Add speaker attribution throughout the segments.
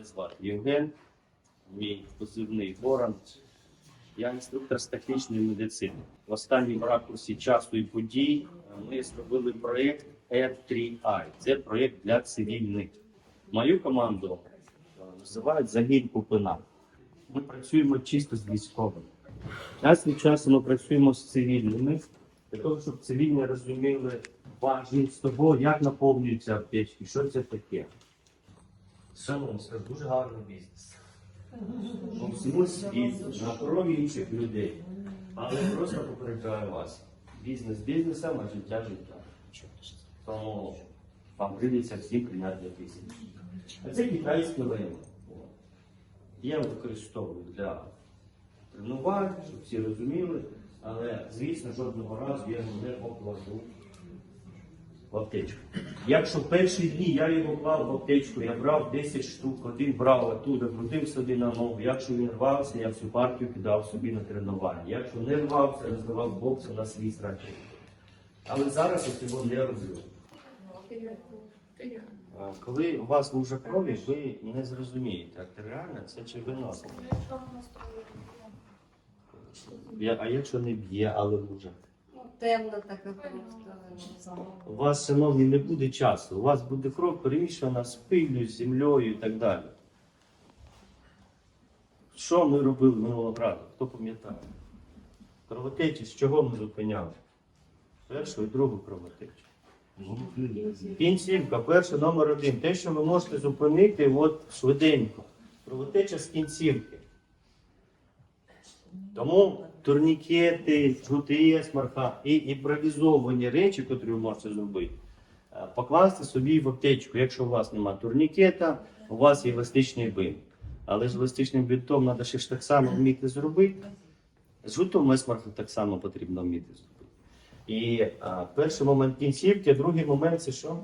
Speaker 1: Мене звати Євген, мій позивний Ворон. Я інструктор з технічної медицини. В останньому ракурсі часу і подій е, ми зробили проєкт R3I. Це проєкт для цивільних. Мою команду е, називають загін Купина. Ми працюємо чисто з військовими. Час від часу ми працюємо з цивільними, для того, щоб цивільні розуміли важність того, як наповнюються аптечки, що це таке. Шановні, це дуже гарний бізнес. Всьому світу, на крові інших людей. Але просто попереджаю вас. Бізнес бізнесом, а життя життя. Тому вам прийдеться всім прийняти рішення. А це китайське лейно. Я використовую для тренувань, щоб всі розуміли, але, звісно, жодного разу я його не покладу в аптечку. Якщо в перші дні я його клав в аптечку, я брав 10 штук, один брав оттуда, крутив собі на ногу. Якщо він рвався, я всю партію кидав собі на тренування. Якщо не рвався, роздавав бокси на свій страх. Але зараз я цього не роблю. Коли у вас лужа крові, ви не зрозумієте, артеріальна це чи виносить. А якщо не б'є, але лужа?
Speaker 2: Темна така просто.
Speaker 1: У вас, шановні, не буде часу. У вас буде кров перемішана з пилью, з землею і так далі. Що ми робили минулого разу? Хто пам'ятає? Кровотечі, з чого ми зупиняли? Першу і другу кровотечу. Кінцівка, перше, номер один. Те, що ви можете зупинити от швиденько. Кровотеча з кінцівки. Тому турнікети, ГТС, марка і імпровізовані речі, які ви можете зробити, е, покласти собі в аптечку. Якщо у вас немає турнікета, у вас є еластичний бинт. Але з еластичним бинтом треба ще ж так само вміти зробити. З жутом есмарху так само потрібно вміти зробити. І а, перший момент кінцівки, а другий момент це що?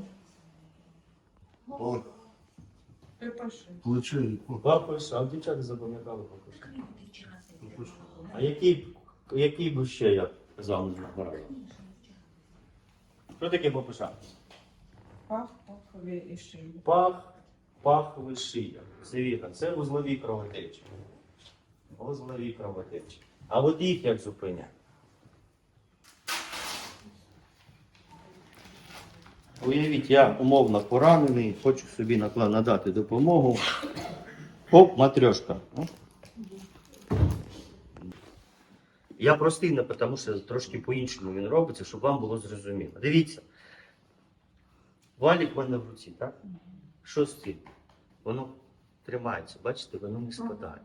Speaker 3: Плече.
Speaker 1: Папиш, а дівчата запам'ятали папиш. А який, який би ще я казав не знаю? Що таке папиша?
Speaker 4: Пах, пахові і шиї.
Speaker 1: Пах, паховий шия. Це віка, це вузлові кровотечі. Вузлові кровотечі. А от їх як зупиняти? Уявіть, я умовно поранений, хочу собі надати допомогу. Оп, матрьошка. Я простий, не тому що трошки по-іншому він робиться, щоб вам було зрозуміло. Дивіться. Валік в мене в руці, так? Що з цим? Воно тримається, бачите, воно не спадає.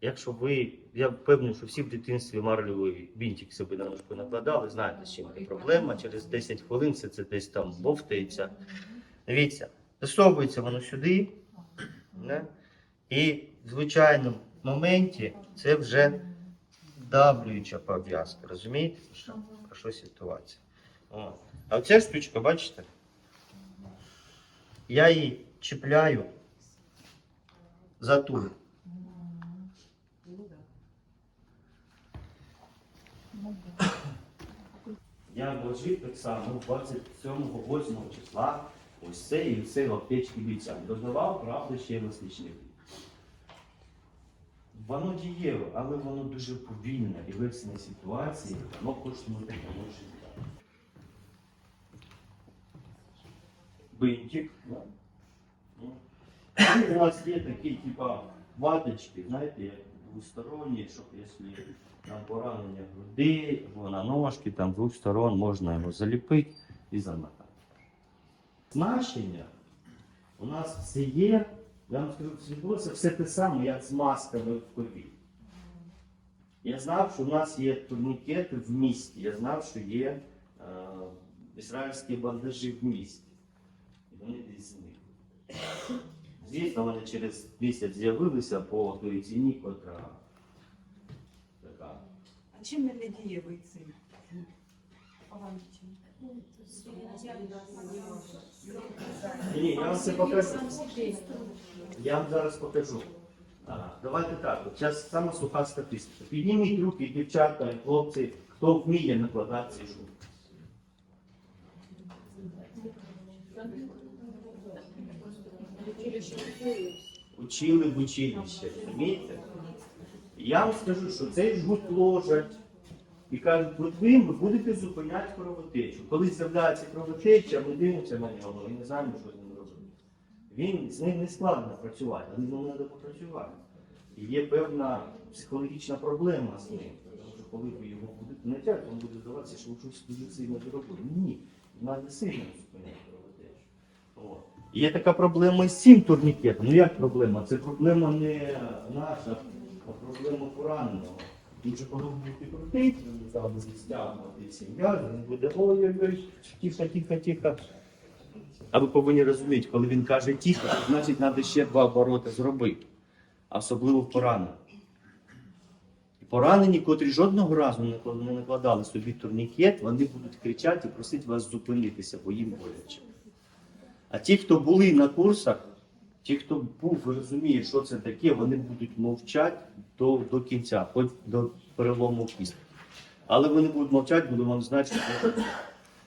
Speaker 1: Якщо ви, я впевнений, що всі в дитинстві марлевий бінтик собі на ножку накладали, знаєте, з чим це проблема. Через 10 хвилин все це десь там бовтається. Дивіться, засовується воно сюди, не? і в звичайному моменті це вже давлююча пов'язка. Розумієте, про що, про що ситуація? О. А оця штучка, бачите? Я її чіпляю за тур. Я вложив так само 27-8 числа ось це і все в аптечці бійця. Додавав, правда, ще еластичний бій. Воно дієве, але воно дуже повільне і в екстреній ситуації воно коштує таке. Бинтик. да. Ну. У нас є такі, типа, ваточки, знаєте, як двосторонні, щоб якщо там поранення груди, або на ножки, там двох сторон можна його заліпити і замотати. Значення у нас все є, я вам скажу, відбулося все те саме, як з масками в ковід. Я знав, що в нас є турнікети в місті, я знав, що є е, ізраїльські бандажі в місті. І вони десь зникли. Звісно, вони через місяць з'явилися по той ціні, котра така.
Speaker 4: А чим не дієвий цей?
Speaker 1: Ні, я вам це покажу. Я вам зараз покажу. А, давайте так, зараз сама суха статистика. Підніміть руки, дівчата, хлопці, хто вміє накладати ці шубки. учили в училище, розумієте? Я вам скажу, що цей жгут ложать і кажуть, от ви будете зупиняти кровотечу. Коли з'являється кровотеча, ми дивимося на нього і не знаємо, що з. Він з ним не складно працювати, але ним треба попрацювати. І є певна психологічна проблема з ним. Тому що коли ви його будете натягати, він буде здаватися, що щось дуже сильно зробили. Ні, треба сильно зупиняти кровотечу. От. Є така проблема з цим турнікетом. Ну як проблема? Це проблема не наша, а проблема пораненого. Він же коли буде крутити, буде стягнути сім'я, він буде ой-ой-ой, тихо, тихо, тихо. А ви повинні розуміти, коли він каже тихо, значить треба ще два обороти зробити. Особливо в поранених. Поранені, котрі жодного разу не накладали собі турнікет, вони будуть кричати і просити вас зупинитися, бо їм боляче. А ті, хто були на курсах, ті, хто був розуміє, що це таке, вони будуть мовчати до, до кінця, хоч до перелому кістки. Але вони будуть мовчати, бо вам значить, що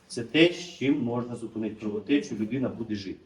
Speaker 1: це те, з чим можна зупинити кровотечу, людина буде жити.